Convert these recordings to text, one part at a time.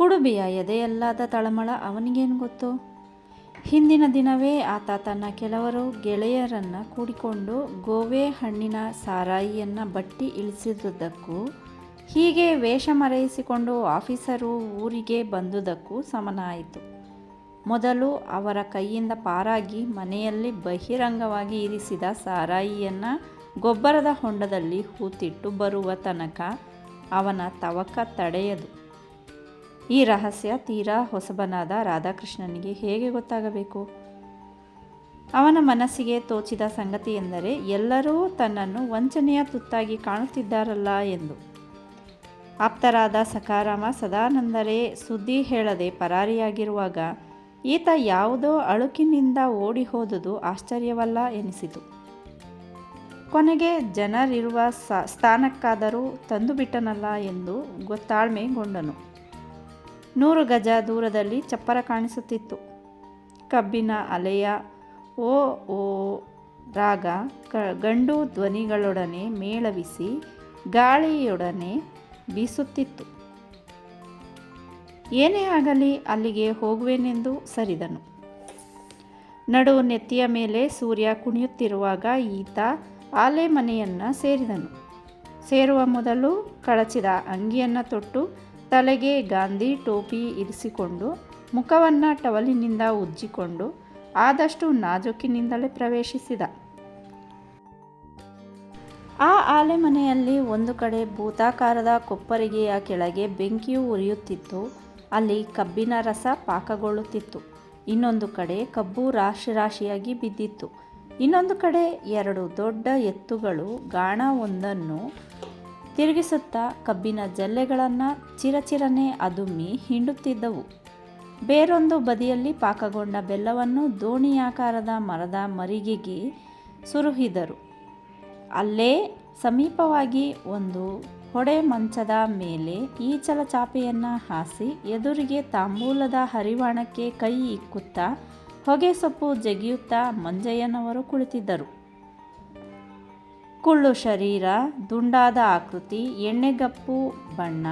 ಕುಡುಬಿಯ ಎದೆಯಲ್ಲಾದ ತಳಮಳ ಅವನಿಗೇನು ಗೊತ್ತು? ಹಿಂದಿನ ದಿನವೇ ಆತ ತನ್ನ ಕೆಲವರು ಗೆಳೆಯರನ್ನು ಕೂಡಿಕೊಂಡು ಗೋವೆ ಹಣ್ಣಿನ ಸಾರಾಯಿಯನ್ನು ಬಟ್ಟಿ ಇಳಿಸಿದುದಕ್ಕೂ, ಹೀಗೆ ವೇಷ ಮರೆಯಿಸಿಕೊಂಡು ಆಫೀಸರು ಊರಿಗೆ ಬಂದುದಕ್ಕೂ ಸಮನಾಯಿತು. ಮೊದಲು ಅವರ ಕೈಯಿಂದ ಪಾರಾಗಿ ಮನೆಯಲ್ಲಿ ಬಹಿರಂಗವಾಗಿ ಇರಿಸಿದ ಸಾರಾಯಿಯನ್ನು ಗೊಬ್ಬರದ ಹೊಂಡದಲ್ಲಿ ಹೂತಿಟ್ಟು ಬರುವ ತನಕ ಅವನ ತವಕ ತಡೆಯದು. ಈ ರಹಸ್ಯ, ತೀರಾ ಹೊಸಬನಾದ ರಾಧಾಕೃಷ್ಣನಿಗೆ ಹೇಗೆ ಗೊತ್ತಾಗಬೇಕು? ಅವನ ಮನಸ್ಸಿಗೆ ತೋಚಿದ ಸಂಗತಿ ಎಂದರೆ ಎಲ್ಲರೂ ತನ್ನನ್ನು ವಂಚನೆಯ ತುತ್ತಾಗಿ ಕಾಣುತ್ತಿದ್ದಾರಲ್ಲ ಎಂದು. ಆಪ್ತರಾದ ಸಕಾರಾಮ ಸದಾನಂದರೇ ಸುದ್ದಿ ಹೇಳದೆ ಪರಾರಿಯಾಗಿರುವಾಗ ಈತ ಯಾವುದೋ ಅಳುಕಿನಿಂದ ಓಡಿ ಹೋದುದು ಆಶ್ಚರ್ಯವಲ್ಲ ಎನಿಸಿತು. ಕೊನೆಗೆ ಜನರಿರುವ ಸ್ಥಾನಕ್ಕಾದರೂ ತಂದುಬಿಟ್ಟನಲ್ಲ ಎಂದು ಗೊತ್ತಾಳ್ಮೆಗೊಂಡನು. ನೂರು ಗಜ ದೂರದಲ್ಲಿ ಚಪ್ಪರ ಕಾಣಿಸುತ್ತಿತ್ತು. ಕಬ್ಬಿನ ಅಲೆಯ ಓ ಓ ರಾಗ ಕ ಗಂಡು ಧ್ವನಿಗಳೊಡನೆ ಮೇಳವಿಸಿ ಗಾಳಿಯೊಡನೆ ಬೀಸುತ್ತಿತ್ತು. ಏನೇ ಆಗಲಿ ಅಲ್ಲಿಗೆ ಹೋಗುವೆನೆಂದು ಸರಿದನು. ನಡು ನೆತ್ತಿಯ ಮೇಲೆ ಸೂರ್ಯ ಕುಣಿಯುತ್ತಿರುವಾಗ ಈತ ಆಲೆ ಮನೆಯನ್ನು ಸೇರಿದನು. ಸೇರುವ ಮೊದಲು ಕಳಚಿದ ಅಂಗಿಯನ್ನು ತೊಟ್ಟು ತಲೆಗೆ ಗಾಂಧಿ ಟೋಪಿ ಇರಿಸಿಕೊಂಡು ಮುಖವನ್ನು ಟವಲಿನಿಂದ ಉಜ್ಜಿಕೊಂಡು ಆದಷ್ಟು ನಾಜೂಕಿನಿಂದಲೇ ಪ್ರವೇಶಿಸಿದ. ಆ ಆಲೆಮನೆಯಲ್ಲಿ ಒಂದು ಕಡೆ ಭೂತಾಕಾರದ ಕೊಪ್ಪರಿಗೆಯ ಕೆಳಗೆ ಬೆಂಕಿಯು ಉರಿಯುತ್ತಿತ್ತು. ಅಲ್ಲಿ ಕಬ್ಬಿನ ರಸ ಪಾಕಗೊಳ್ಳುತ್ತಿತ್ತು. ಇನ್ನೊಂದು ಕಡೆ ಕಬ್ಬು ರಾಶಿ ರಾಶಿಯಾಗಿ ಬಿದ್ದಿತ್ತು. ಇನ್ನೊಂದು ಕಡೆ ಎರಡು ದೊಡ್ಡ ಎತ್ತುಗಳು ಗಾಣ ಒಂದನ್ನು ತಿರುಗಿಸುತ್ತಾ ಕಬ್ಬಿನ ಜಲ್ಲೆಗಳನ್ನು ಚಿರಚಿರನೆ ಅದುಮ್ಮಿ ಹಿಂಡುತ್ತಿದ್ದವು. ಬೇರೊಂದು ಬದಿಯಲ್ಲಿ ಪಾಕಗೊಂಡ ಬೆಲ್ಲವನ್ನು ದೋಣಿಯಾಕಾರದ ಮರದ ಮರಿಗೆಗೆ ಸುರುಹಿದರು. ಅಲ್ಲೇ ಸಮೀಪವಾಗಿ ಒಂದು ಹೊಡೆ ಮಂಚದ ಮೇಲೆ ಈಚಲ ಚಾಪೆಯನ್ನು ಹಾಸಿ ಎದುರಿಗೆ ತಾಂಬೂಲದ ಹರಿವಾಣಕ್ಕೆ ಕೈ ಇಕ್ಕುತ್ತಾ ಹೊಗೆ ಸೊಪ್ಪು ಜಗಿಯುತ್ತಾ ಮಂಜಯ್ಯನವರು ಕುಳಿತಿದ್ದರು. ಕುಳ್ಳು ಶರೀರ, ದುಂಡಾದ ಆಕೃತಿ ಎಣ್ಣೆಗಪ್ಪು ಬಣ್ಣ,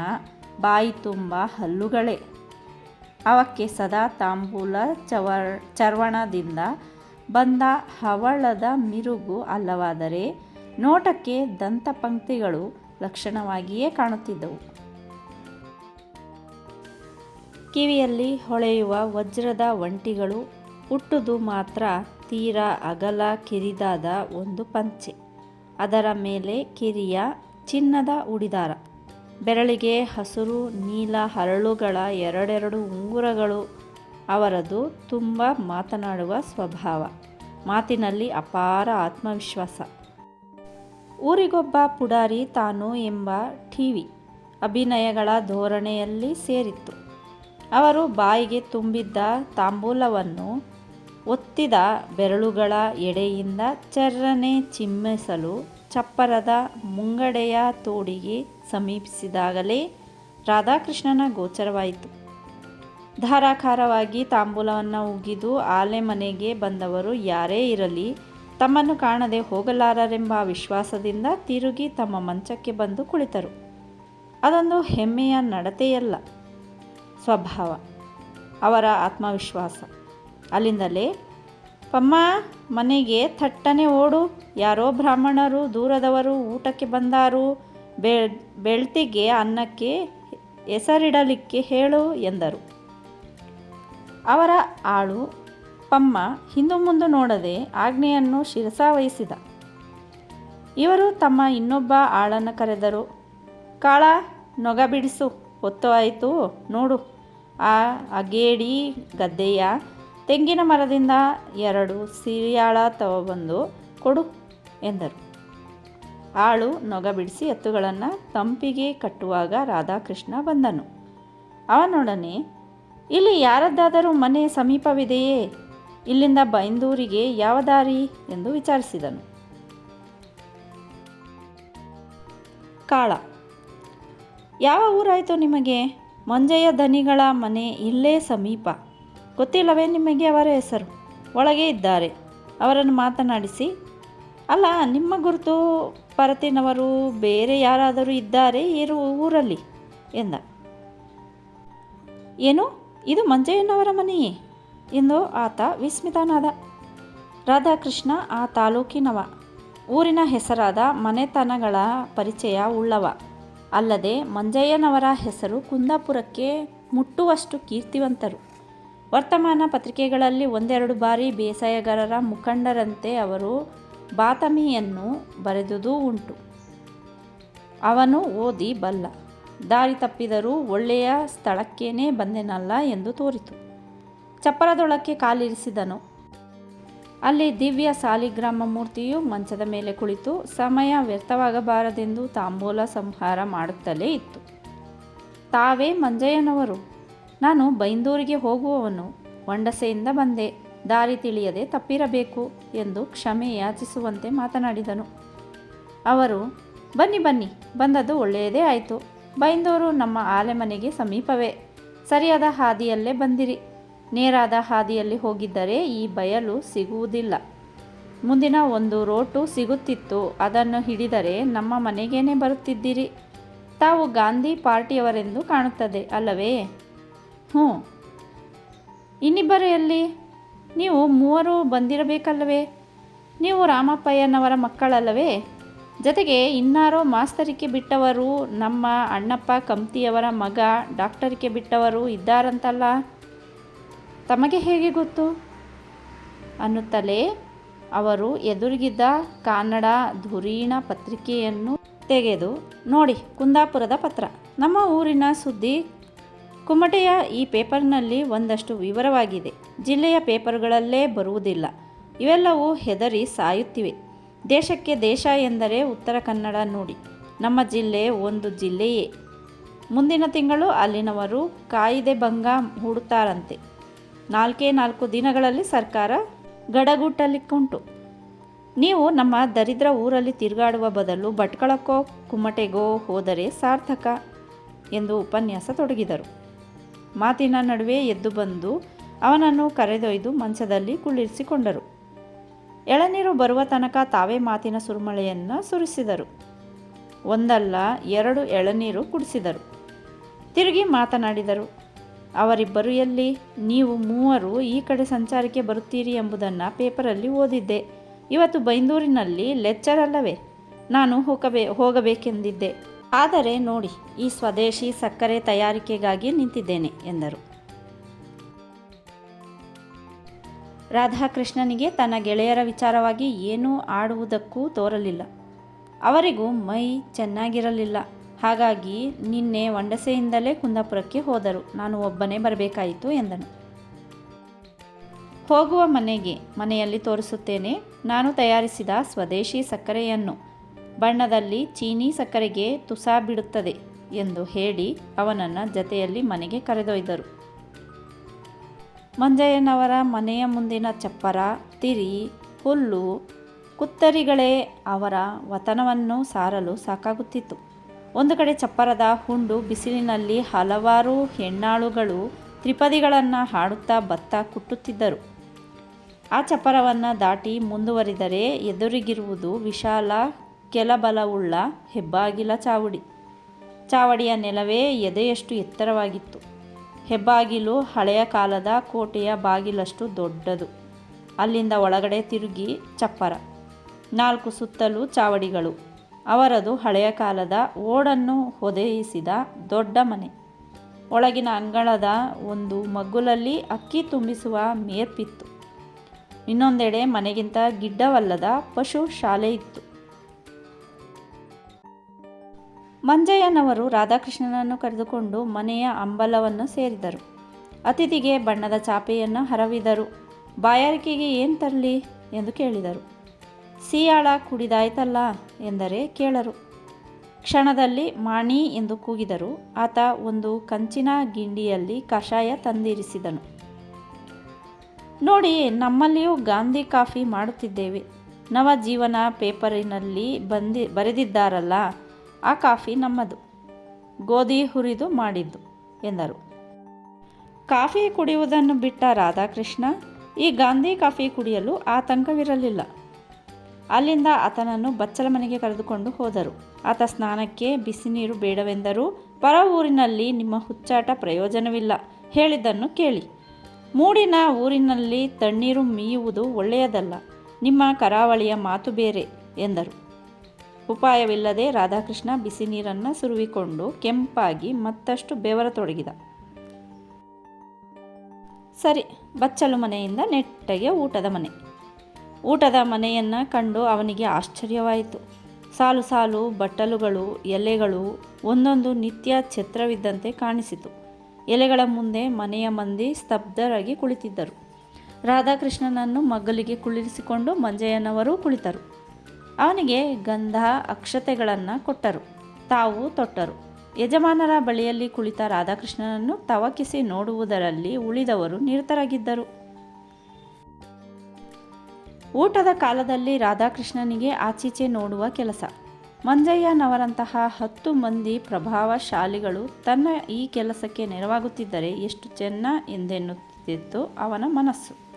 ಬಾಯಿ ತುಂಬ ಹಲ್ಲುಗಳೇ. ಅವಕ್ಕೆ ಸದಾ ತಾಂಬೂಲ ಚವರ್, ಚರ್ವಣದಿಂದ ಬಂದ ಹವಳದ ಮಿರುಗು ಅಲ್ಲವಾದರೆ ನೋಟಕ್ಕೆ ದಂತಪಂಕ್ತಿಗಳು ಲಕ್ಷಣವಾಗಿಯೇ ಕಾಣುತ್ತಿದ್ದವು. ಕಿವಿಯಲ್ಲಿ ಹೊಳೆಯುವ ವಜ್ರದ ಒಂಟಿಗಳು, ಹುಟ್ಟುದು ಮಾತ್ರ ತೀರಾ ಅಗಲ ಕಿರಿದಾದ ಒಂದು ಪಂಚೆ. ಅದರ ಮೇಲೆ ಕಿರಿಯ ಚಿನ್ನದ ಉಡಿದಾರ. ಬೆರಳಿಗೆ ಹಸಿರು, ನೀಲ ಹರಳುಗಳ ಎರಡೆರಡು ಉಂಗುರಗಳು. ಅವರದು ತುಂಬ ಮಾತನಾಡುವ ಸ್ವಭಾವ. ಮಾತಿನಲ್ಲಿ ಅಪಾರ ಆತ್ಮವಿಶ್ವಾಸ. ಊರಿಗೊಬ್ಬ ಪುಡಾರಿ ತಾನು ಎಂಬ ಟಿವಿ ಅಭಿನಯಗಳ ಧೋರಣೆಯಲ್ಲಿ ಸೇರಿತ್ತು. ಅವರು ಬಾಯಿಗೆ ತುಂಬಿದ್ದ ತಾಂಬೂಲವನ್ನು ಒತ್ತಿದ ಬೆರಳುಗಳ ಎಡೆಯಿಂದ ಚರ್ರನೆ ಚಿಮ್ಮಿಸಲು ಚಪ್ಪರದ ಮುಂಗಡೆಯ ತೋಡಿಗೆ ಸಮೀಪಿಸಿದಾಗಲೇ ರಾಧಾಕೃಷ್ಣನ ಗೋಚರವಾಯಿತು. ಧಾರಾಕಾರವಾಗಿ ತಾಂಬೂಲವನ್ನು ಉಗಿದು ಆಲೆ ಮನೆಗೆ ಬಂದವರು ಯಾರೇ ಇರಲಿ, ತಮ್ಮನ್ನು ಕಾಣದೆ ಹೋಗಲಾರರೆಂಬ ವಿಶ್ವಾಸದಿಂದ ತಿರುಗಿ ತಮ್ಮ ಮಂಚಕ್ಕೆ ಬಂದು ಕುಳಿತರು. ಅದೊಂದು ಹೆಮ್ಮೆಯ ನಡತೆಯಲ್ಲ, ಸ್ವಭಾವ, ಅವರ ಆತ್ಮವಿಶ್ವಾಸ. ಅಲ್ಲಿಂದಲೇ, ಪಮ್ಮ, ಮನೆಗೆ ಥಟ್ಟನೆ ಓಡು. ಯಾರೋ ಬ್ರಾಹ್ಮಣರು ದೂರದವರು ಊಟಕ್ಕೆ ಬಂದಾರು. ಬೆ ಬೆಳ್ತಿಗೆ ಅನ್ನಕ್ಕೆ ಹೆಸರಿಡಲಿಕ್ಕೆ ಹೇಳು ಎಂದರು. ಅವರ ಆಳು ಪಮ್ಮ ಹಿಂದು ಮುಂದೆ ನೋಡದೆ ಆಜ್ಞೆಯನ್ನು ಶಿರಸಾವಹಿಸಿದ ಇವರು ತಮ್ಮ ಇನ್ನೊಬ್ಬ ಆಳನ್ನು ಕರೆದರು. ಕಾಳ, ನೊಗ ಬಿಡಿಸು. ಹೊತ್ತು ಆಯಿತು. ನೋಡು. ಆ ಅಗೇಡಿ ಗದ್ದೆಯ ತೆಂಗಿನ ಮರದಿಂದ ಎರಡು ಸಿರಿಯಾಳ ತಗೊಬಂದು ಕೊಡು ಎಂದರು. ಆಳು ನೊಗ ಬಿಡಿಸಿ ಎತ್ತುಗಳನ್ನು ತಂಪಿಗೆ ಕಟ್ಟುವಾಗ ರಾಧಾಕೃಷ್ಣ ಬಂದನು. ಅವನೊಡನೆ, ಇಲ್ಲಿ ಯಾರದ್ದಾದರೂ ಮನೆ ಸಮೀಪವಿದೆಯೇ? ಇಲ್ಲಿಂದ ಬೈಂದೂರಿಗೆ ಯಾವ ದಾರಿ ಎಂದು ವಿಚಾರಿಸಿದನು. ಕಾಳ, ಯಾವ ಊರಾಯಿತು ನಿಮಗೆ? ಮಂಜಯ್ಯ ಧನಿಗಳ ಮನೆ ಇಲ್ಲೇ ಸಮೀಪ. ಗೊತ್ತಿಲ್ಲವೇ ನಿಮಗೆ ಅವರ ಹೆಸರು? ಒಳಗೆ ಇದ್ದಾರೆ. ಅವರನ್ನು ಮಾತನಾಡಿಸಿ, ಅಲ್ಲ, ನಿಮ್ಮ ಗುರುತು ಪರತಿನವರು ಬೇರೆ ಯಾರಾದರೂ ಇದ್ದಾರೆ ಇರು ಊರಲ್ಲಿ ಎಂದ. ಏನು? ಇದು ಮಂಜಯ್ಯನವರ ಮನೆಯೇ? ಎಂದು ಆತ ವಿಸ್ಮಿತನಾದ. ರಾಧಾಕೃಷ್ಣ ಆ ತಾಲೂಕಿನವ. ಊರಿನ ಹೆಸರಾದ ಮನೆತನಗಳ ಪರಿಚಯ ಉಳ್ಳವ. ಅಲ್ಲದೆ ಮಂಜಯ್ಯನವರ ಹೆಸರು ಕುಂದಾಪುರಕ್ಕೆ ಮುಟ್ಟುವಷ್ಟು ಕೀರ್ತಿವಂತರು. ವರ್ತಮಾನ ಪತ್ರಿಕೆಗಳಲ್ಲಿ ಒಂದೆರಡು ಬಾರಿ ಬೇಸಾಯಗಾರರ ಮುಖಂಡರಂತೆ ಅವರು ಬಾತಮಿಯನ್ನು ಬರೆದುದೂ ಉಂಟು. ಅವನು ಓದಿ ಬಲ್ಲ. ದಾರಿ ತಪ್ಪಿದರೂ ಒಳ್ಳೆಯ ಸ್ಥಳಕ್ಕೇನೆ ಬಂದೆನಲ್ಲ ಎಂದು ತೋರಿತು. ಚಪ್ಪರದೊಳಕ್ಕೆ ಕಾಲಿರಿಸಿದನು. ಅಲ್ಲಿ ದಿವ್ಯ ಸಾಲಿಗ್ರಾಮ ಮೂರ್ತಿಯು ಮಂಚದ ಮೇಲೆ ಕುಳಿತು ಸಮಯ ವ್ಯರ್ಥವಾಗಬಾರದೆಂದು ತಾಂಬೂಲ ಸಂಹಾರ ಮಾಡುತ್ತಲೇ ಇತ್ತು. ತಾವೇ ಮಂಜಯ್ಯನವರು. ನಾನು ಬೈಂದೂರಿಗೆ ಹೋಗುವವನು ಹೊಂಡಸೆಯಿಂದ ಬಂದೆ. ದಾರಿ ತಿಳಿಯದೆ ತಪ್ಪಿರಬೇಕು ಎಂದು ಕ್ಷಮೆ ಯಾಚಿಸುವಂತೆ ಮಾತನಾಡಿದನು. ಅವರು, ಬನ್ನಿ ಬನ್ನಿ, ಬಂದದ್ದು ಒಳ್ಳೆಯದೇ ಆಯಿತು. ಬೈಂದೂರು ನಮ್ಮ ಆಲೆಮನೆಗೆ ಸಮೀಪವೇ. ಸರಿಯಾದ ಹಾದಿಯಲ್ಲೇ ಬಂದಿರಿ. ನೇರಾದ ಹಾದಿಯಲ್ಲಿ ಹೋಗಿದ್ದರೆ ಈ ಬಯಲು ಸಿಗುವುದಿಲ್ಲ. ಮುಂದಿನ ಒಂದು ರೋಟು ಸಿಗುತ್ತಿತ್ತು. ಅದನ್ನು ಹಿಡಿದರೆ ನಮ್ಮ ಮನೆಗೇನೆ ಬರುತ್ತಿದ್ದೀರಿ. ತಾವು ಗಾಂಧಿ ಪಾರ್ಟಿಯವರೆಂದು ಕಾಣುತ್ತದೆ, ಅಲ್ಲವೇ? ಹ್ಞೂ. ಇನ್ನಿಬ್ಬರು ಎಲ್ಲಿ ನೀವು ಮೂವರು ಬಂದಿರಬೇಕಲ್ಲವೇ? ನೀವು ರಾಮಪ್ಪಯ್ಯನವರ ಮಕ್ಕಳಲ್ಲವೇ? ಜೊತೆಗೆ ಇನ್ನಾರೋ ಮಾಸ್ತರಿಕೆ ಬಿಟ್ಟವರು ನಮ್ಮ ಅಣ್ಣಪ್ಪ ಕಂಪ್ತಿಯವರ ಮಗ ಡಾಕ್ಟರಿಕೆ ಬಿಟ್ಟವರು ಇದ್ದಾರಂತಲ್ಲ? ತಮಗೆ ಹೇಗೆ ಗೊತ್ತು? ಅನ್ನುತ್ತಲೇ ಅವರು ಎದುರಿಗಿದ್ದ ಕನ್ನಡ ಧುರೀಣ ಪತ್ರಿಕೆಯನ್ನು ತೆಗೆದು ನೋಡಿ, ಕುಂದಾಪುರದ ಪತ್ರ. ನಮ್ಮ ಊರಿನ ಸುದ್ದಿ ಕುಮಟೆಯ ಈ ಪೇಪರ್ನಲ್ಲಿ ಒಂದಷ್ಟು ವಿವರವಾಗಿದೆ. ಜಿಲ್ಲೆಯ ಪೇಪರ್ಗಳಲ್ಲೇ ಬರುವುದಿಲ್ಲ. ಇವೆಲ್ಲವೂ ಹೆದರಿ ಸಾಯುತ್ತಿವೆ. ದೇಶಕ್ಕೆ ದೇಶ ಎಂದರೆ ಉತ್ತರ ಕನ್ನಡ ನೋಡಿ. ನಮ್ಮ ಜಿಲ್ಲೆ ಒಂದು ಜಿಲ್ಲೆಯೇ. ಮುಂದಿನ ತಿಂಗಳು ಅಲ್ಲಿನವರು ಕಾಯಿದೆ ಭಂಗ ಹೂಡುತ್ತಾರಂತೆ. ನಾಲ್ಕೇ ನಾಲ್ಕು ದಿನಗಳಲ್ಲಿ ಸರ್ಕಾರ ಗಡಗುಟ್ಟಲಿಕ್ಕುಂಟು ನೀವು ನಮ್ಮ ದರಿದ್ರ ಊರಲ್ಲಿ ತಿರುಗಾಡುವ ಬದಲು ಭಟ್ಕಳಕ್ಕೋ, ಕುಮಟೆಗೋ ಹೋದರೆ ಸಾರ್ಥಕ ಎಂದು ಉಪನ್ಯಾಸ ತೊಡಗಿದರು. ಮಾತಿನ ನಡುವೆ ಎದ್ದು ಬಂದು ಅವನನ್ನು ಕರೆದೊಯ್ದು ಮಂಚದಲ್ಲಿ ಕುಳ್ಳಿರಿಸಿಕೊಂಡರು. ಎಳನೀರು ಬರುವ ತನಕ ತಾವೇ ಮಾತಿನ ಸುರುಮಳೆಯನ್ನು ಸುರಿಸಿದರು. ಒಂದಲ್ಲ, ಎರಡು ಎಳನೀರು ಕುಡಿಸಿದರು. ತಿರುಗಿ ಮಾತನಾಡಿದರು, ಅವರಿಬ್ಬರು ಎಲ್ಲಿ? ನೀವು ಮೂವರು ಈ ಕಡೆ ಸಂಚಾರಕ್ಕೆ ಬರುತ್ತೀರಿ ಎಂಬುದನ್ನು ಪೇಪರಲ್ಲಿ ಓದಿದ್ದೆ. ಇವತ್ತು ಬೈಂದೂರಿನಲ್ಲಿ ಲೆಕ್ಚರ್ ಅಲ್ಲವೇ ನಾನು ಹೋಗಬೇ, ಹೋಗಬೇಕೆಂದಿದ್ದೆ. ಆದರೆ ನೋಡಿ, ಈ ಸ್ವದೇಶಿ ಸಕ್ಕರೆ ತಯಾರಿಕೆಗಾಗಿ ನಿಂತಿದ್ದೇನೆ, ಎಂದರು. ರಾಧಾಕೃಷ್ಣನಿಗೆ ತನ್ನ ಗೆಳೆಯರ ವಿಚಾರವಾಗಿ ಏನೂ ಆಡುವುದಕ್ಕೂ ತೋರಲಿಲ್ಲ. ಅವರಿಗೂ ಮೈ ಚೆನ್ನಾಗಿರಲಿಲ್ಲ. ಹಾಗಾಗಿ ನಿನ್ನೆ ವಂಡಸೆಯಿಂದಲೇ ಕುಂದಾಪುರಕ್ಕೆ ಹೋದರು. ನಾನು ಒಬ್ಬನೇ ಬರಬೇಕಾಯಿತು, ಎಂದನು. ಹೋಗುವ ಮನೆಗೆ, ಮನೆಯಲ್ಲಿ ತೋರಿಸುತ್ತೇನೆ. ನಾನು ತಯಾರಿಸಿದ ಸ್ವದೇಶಿ ಸಕ್ಕರೆಯನ್ನು ಬಣ್ಣದಲ್ಲಿ ಚೀನಿ ಸಕ್ಕರೆಗೆ ತುಸಾ ಬಿಡುತ್ತದೆ ಎಂದು ಹೇಳಿ ಅವನನ್ನು ಜತೆಯಲ್ಲಿ ಮನೆಗೆ ಕರೆದೊಯ್ದರು. ಮಂಜಯ್ಯನವರ ಮನೆಯ ಮುಂದಿನ ಚಪ್ಪರ, ತಿರಿ, ಹುಲ್ಲು, ಕುತ್ತರಿಗಳೇ ಅವರ ವತನವನ್ನು ಸಾರಲು ಸಾಕಾಗುತ್ತಿತ್ತು. ಒಂದು ಕಡೆ ಚಪ್ಪರದ ಹುಂಡು ಬಿಸಿಲಿನಲ್ಲಿ ಹಲವಾರು ಹೆಣ್ಣಾಳುಗಳು ತ್ರಿಪದಿಗಳನ್ನು ಹಾಡುತ್ತಾ ಭತ್ತ ಕುಟ್ಟುತ್ತಿದ್ದರು. ಆ ಚಪ್ಪರವನ್ನು ದಾಟಿ ಮುಂದುವರಿದರೆ ಎದುರಿಗಿರುವುದು ವಿಶಾಲ ಕೆಲಬಲವುಳ್ಳ ಹೆಬ್ಬಾಗಿಲ ಚಾವಡಿ. ಚಾವಡಿಯ ನೆಲವೇ ಎದೆಯಷ್ಟು ಎತ್ತರವಾಗಿತ್ತು. ಹೆಬ್ಬಾಗಿಲು ಹಳೆಯ ಕಾಲದ ಕೋಟೆಯ ಬಾಗಿಲಷ್ಟು ದೊಡ್ಡದು. ಅಲ್ಲಿಂದ ಒಳಗಡೆ ತಿರುಗಿ ಚಪ್ಪರ. ನಾಲ್ಕು ಸುತ್ತಲೂ ಚಾವಡಿಗಳು. ಅವರದು ಹಳೆಯ ಕಾಲದ ಓಡನ್ನು ಹೊದೆಯಿಸಿದ ದೊಡ್ಡ ಮನೆ. ಒಳಗಿನ ಅಂಗಳದ ಒಂದು ಮಗ್ಗುಲಲ್ಲಿ ಅಕ್ಕಿ ತುಂಬಿಸುವ ಮೇರ್ಪಿತ್ತು. ಇನ್ನೊಂದೆಡೆ ಮನೆಗಿಂತ ಗಿಡ್ಡವಲ್ಲದ ಪಶು ಶಾಲೆ ಇತ್ತು ಮಂಜಯ್ಯನವರು ರಾಧಾಕೃಷ್ಣನನ್ನು ಕರೆದುಕೊಂಡು ಮನೆಯ ಅಂಬಲವನ್ನು ಸೇರಿದರು. ಅತಿಥಿಗೆ ಬಣ್ಣದ ಚಾಪೆಯನ್ನು ಹರವಿದರು. ಬಾಯಾರಿಕೆಗೆ ಏನು ತರಲಿ? ಎಂದು ಕೇಳಿದರು. ಸಿಯಾಳ ಕುಡಿದಾಯ್ತಲ್ಲ? ಎಂದರೆ ಕೇಳರು. ಕ್ಷಣದಲ್ಲಿ ಮಾಣಿ ಎಂದು ಕೂಗಿದರು. ಆತ ಒಂದು ಕಂಚಿನ ಗಿಂಡಿಯಲ್ಲಿ ಕಷಾಯ ತಂದಿರಿಸಿದನು. ನೋಡಿ, ನಮ್ಮಲ್ಲಿಯೂ ಗಾಂಧಿ ಕಾಫಿ ಮಾಡುತ್ತಿದ್ದೇವೆ. ನವ ಜೀವನ ಪೇಪರಿನಲ್ಲಿ ಬಂದಿ, ಬರೆದಿದ್ದಾರಲ್ಲ. ಆ ಕಾಫಿ ನಮ್ಮದು. ಗೋಧಿ ಹುರಿದು ಮಾಡಿದ್ದು, ಎಂದರು. ಕಾಫಿ ಕುಡಿಯುವುದನ್ನು ಬಿಟ್ಟ ರಾಧಾಕೃಷ್ಣ, ಈ ಗಾಂಧಿ ಕಾಫಿ ಕುಡಿಯಲು ಆತಂಕವಿರಲಿಲ್ಲ ಅಲ್ಲಿಂದ ಆತನನ್ನು ಬಚ್ಚಲ ಮನೆಗೆ ಕರೆದುಕೊಂಡು ಹೋದರು. ಆತ ಸ್ನಾನಕ್ಕೆ ಬಿಸಿ ನೀರು ಬೇಡವೆಂದರೂ, ಪರ ಊರಿನಲ್ಲಿ ನಿಮ್ಮ ಹುಚ್ಚಾಟ ಪ್ರಯೋಜನವಿಲ್ಲ, ಹೇಳಿದ್ದನ್ನು ಕೇಳಿ. ಮೂಡಿನ ಊರಿನಲ್ಲಿ ತಣ್ಣೀರು ಮೀಯುವುದು ಒಳ್ಳೆಯದಲ್ಲ, ನಿಮ್ಮ ಕರಾವಳಿಯ ಮಾತು ಬೇರೆ, ಎಂದರು. ಉಪಾಯವಿಲ್ಲದೆ ರಾಧಾಕೃಷ್ಣ ಬಿಸಿ ನೀರನ್ನು ಸುರುವಿಕೊಂಡು ಕೆಂಪಾಗಿ ಮತ್ತಷ್ಟು ಬೆವರತೊಡಗಿದ. ಸರಿ, ಬಚ್ಚಲು ಮನೆಯಿಂದ ನೆಟ್ಟಗೆ ಊಟದ ಮನೆ. ಊಟದ ಮನೆಯನ್ನು ಕಂಡು ಅವನಿಗೆ ಆಶ್ಚರ್ಯವಾಯಿತು. ಸಾಲು ಸಾಲು ಬಟ್ಟಲುಗಳು, ಎಲೆಗಳು, ಒಂದೊಂದು ನಿತ್ಯ ಛತ್ರವಿದ್ದಂತೆ ಕಾಣಿಸಿತು. ಎಲೆಗಳ ಮುಂದೆ ಮನೆಯ ಮಂದಿ ಸ್ತಬ್ಧರಾಗಿ ಕುಳಿತಿದ್ದರು. ರಾಧಾಕೃಷ್ಣನನ್ನು ಮಗ್ಗಲಿಗೆ ಕುಳಿರಿಸಿಕೊಂಡು ಮಂಜಯ್ಯನವರು ಕುಳಿತರು. ಅವನಿಗೆ ಗಂಧ ಅಕ್ಷತೆಗಳನ್ನು ಕೊಟ್ಟರು. ತಾವು ತೊಟ್ಟರು. ಯಜಮಾನರ ಬಳಿಯಲ್ಲಿ ಕುಳಿತ ರಾಧಾಕೃಷ್ಣನನ್ನು ತವಕಿಸಿ ನೋಡುವುದರಲ್ಲಿ ಉಳಿದವರು ನಿರತರಾಗಿದ್ದರು. ಊಟದ ಕಾಲದಲ್ಲಿ ರಾಧಾಕೃಷ್ಣನಿಗೆ ಆಚೀಚೆ ನೋಡುವ ಕೆಲಸ. ಮಂಜಯ್ಯನವರಂತಹ ಹತ್ತು ಮಂದಿ ಪ್ರಭಾವಶಾಲಿಗಳು ತನ್ನ ಈ ಕೆಲಸಕ್ಕೆ ನೆರವಾಗುತ್ತಿದ್ದರೆ ಎಷ್ಟು ಚೆನ್ನ ಎಂದೆನ್ನುತ್ತಿತ್ತು ಅವನ ಮನಸ್ಸು.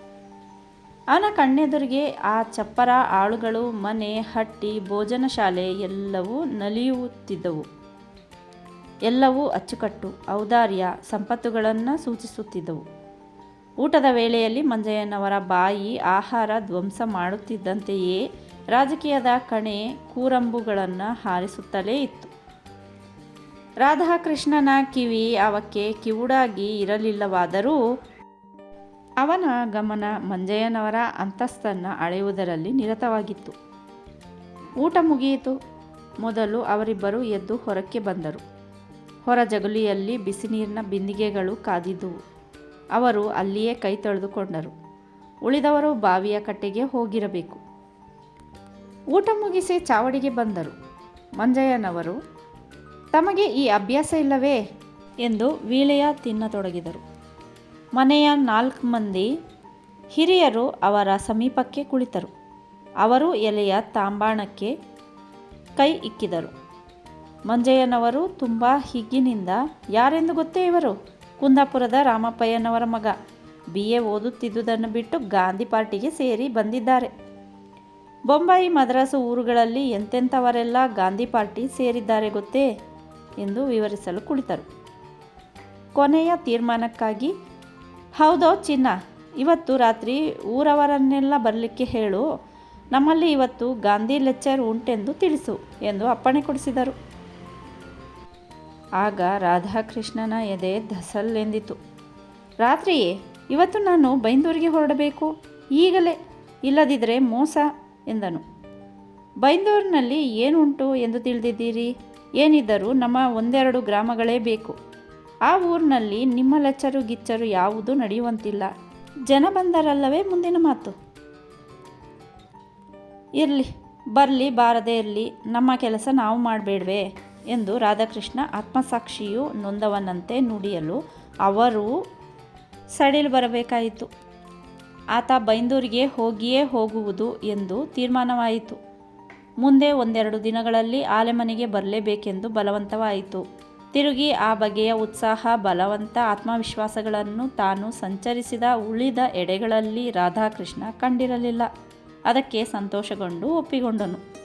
ಅವನ ಕಣ್ಣೆದುರಿಗೆ ಆ ಚಪ್ಪರ ಆಳುಗಳು, ಮನೆ, ಹಟ್ಟಿ, ಭೋಜನ ಶಾಲೆ ಎಲ್ಲವೂ ನಲಿಯುತ್ತಿದ್ದವು. ಎಲ್ಲವೂ ಅಚ್ಚುಕಟ್ಟು, ಔದಾರ್ಯ ಸಂಪತ್ತುಗಳನ್ನು ಸೂಚಿಸುತ್ತಿದ್ದವು. ಊಟದ ವೇಳೆಯಲ್ಲಿ ಮಂಜಯ್ಯನವರ ಬಾಯಿ ಆಹಾರ ಧ್ವಂಸ ಮಾಡುತ್ತಿದ್ದಂತೆಯೇ ರಾಜಕೀಯದ ಕಣೆ ಕೂರಂಬುಗಳನ್ನು ಹಾರಿಸುತ್ತಲೇ ಇತ್ತು. ರಾಧಾಕೃಷ್ಣನ ಕಿವಿ ಅವಕ್ಕೆ ಕಿವುಡಾಗಿ ಇರಲಿಲ್ಲವಾದರೂ ಅವನ ಗಮನ ಮಂಜಯ್ಯನವರ ಅಂತಸ್ತನ್ನು ಅಳೆಯುವುದರಲ್ಲಿ ನಿರತವಾಗಿತ್ತು. ಊಟ ಮುಗಿಯಿತು. ಮೊದಲು ಅವರಿಬ್ಬರು ಎದ್ದು ಹೊರಕ್ಕೆ ಬಂದರು. ಹೊರ ಜಗುಲಿಯಲ್ಲಿ ಬಿಸಿ ನೀರಿನ ಬಿಂದಿಗೆಗಳು ಕಾದಿದ್ದುವು. ಅವರು ಅಲ್ಲಿಯೇ ಕೈ ತೊಳೆದುಕೊಂಡರು. ಉಳಿದವರು ಬಾವಿಯ ಕಟ್ಟೆಗೆ ಹೋಗಿರಬೇಕು. ಊಟ ಮುಗಿಸಿ ಚಾವಡಿಗೆ ಬಂದರು. ಮಂಜಯ್ಯನವರು, ತಮಗೆ ಈ ಅಭ್ಯಾಸ ಇಲ್ಲವೇ? ಎಂದು ವೀಳೆಯ ತಿನ್ನತೊಡಗಿದರು. ಮನೆಯ ನಾಲ್ಕು ಮಂದಿ ಹಿರಿಯರು ಅವರ ಸಮೀಪಕ್ಕೆ ಕುಳಿತರು. ಅವರು ಎಲೆಯ ತಾಂಬಾಣಕ್ಕೆ ಕೈ ಇಕ್ಕಿದರು. ಮಂಜಯ್ಯನವರು ತುಂಬ ಹಿಗ್ಗಿನಿಂದ, ಯಾರೆಂದು ಗೊತ್ತೇ ಇವರು? ಕುಂದಾಪುರದ ರಾಮಪ್ಪಯ್ಯನವರ ಮಗ. ಬಿ. ಎ. ಓದುತ್ತಿದ್ದುದನ್ನು ಬಿಟ್ಟು ಗಾಂಧಿ ಪಾರ್ಟಿಗೆ ಸೇರಿ ಬಂದಿದ್ದಾರೆ. ಬೊಂಬಾಯಿ ಮದ್ರಾಸು ಊರುಗಳಲ್ಲಿ ಎಂತೆಂಥವರೆಲ್ಲ ಗಾಂಧಿ ಪಾರ್ಟಿ ಸೇರಿದ್ದಾರೆ ಗೊತ್ತೇ? ಎಂದು ವಿವರಿಸಲು ಕುಳಿತರು. ಕೊನೆಯ ತೀರ್ಮಾನಕ್ಕಾಗಿ ಹೌದೋ ಚಿನ್ನ? ಇವತ್ತು ರಾತ್ರಿ ಊರವರನ್ನೆಲ್ಲ ಬರಲಿಕ್ಕೆ ಹೇಳು. ನಮ್ಮಲ್ಲಿ ಇವತ್ತು ಗಾಂಧಿ ಲೆಕ್ಚರ್ ಉಂಟೆಂದು ತಿಳಿಸು ಎಂದು ಅಪ್ಪಣೆ ಕೊಡಿಸಿದರು. ಆಗ ರಾಧಾಕೃಷ್ಣನ ಎದೆ ಧಸಲ್ಲೆಂದಿತು. ರಾತ್ರಿಯೇ, ಇವತ್ತು ನಾನು ಬೈಂದೂರಿಗೆ ಹೊರಡಬೇಕು? ಈಗಲೇ ಇಲ್ಲದಿದ್ದರೆ ಮೋಸ ಎಂದನು. ಬೈಂದೂರಿನಲ್ಲಿ ಏನುಂಟು ಎಂದು ತಿಳಿದಿದ್ದೀರಿ? ಏನಿದ್ದರೂ ನಮ್ಮ ಒಂದೆರಡು ಗ್ರಾಮಗಳೇ ಬೇಕು. ಆ ಊರಿನಲ್ಲಿ ನಿಮ್ಮ ಲೆಚ್ಚರು ಗಿಚ್ಚರು ಯಾವುದೂ ನಡೆಯುವಂತಿಲ್ಲ. ಜನ ಬಂದರಲ್ಲವೇ ಮುಂದಿನ ಮಾತು? ಇರಲಿ, ಬರಲಿ, ಬಾರದೇ ಇರಲಿ, ನಮ್ಮ ಕೆಲಸ ನಾವು ಮಾಡಬೇಡ್ವೇ ಎಂದು ರಾಧಾಕೃಷ್ಣ ಆತ್ಮಸಾಕ್ಷಿಯು ನೊಂದವನಂತೆ ನುಡಿಯಲು ಅವರು ಸಡಿಲು ಬರಬೇಕಾಯಿತು. ಆತ ಬೈಂದೂರಿಗೆ ಹೋಗಿಯೇ ಹೋಗುವುದು ಎಂದು ತೀರ್ಮಾನವಾಯಿತು. ಮುಂದೆ ಒಂದೆರಡು ದಿನಗಳಲ್ಲಿ ಆಲೆಮನೆಗೆ ಬರಲೇಬೇಕೆಂದು ಬಲವಂತವಾಯಿತು. ತಿರುಗಿ ಆ ಬಗೆಯ ಉತ್ಸಾಹ, ಬಲವಂತ ಆತ್ಮವಿಶ್ವಾಸಗಳನ್ನು ತಾನು ಸಂಚರಿಸಿದ ಉಳಿದ ಎಡೆಗಳಲ್ಲಿ ರಾಧಾಕೃಷ್ಣ ಕಂಡಿರಲಿಲ್ಲ. ಅದಕ್ಕೆ ಸಂತೋಷಗೊಂಡು ಒಪ್ಪಿಕೊಂಡನು.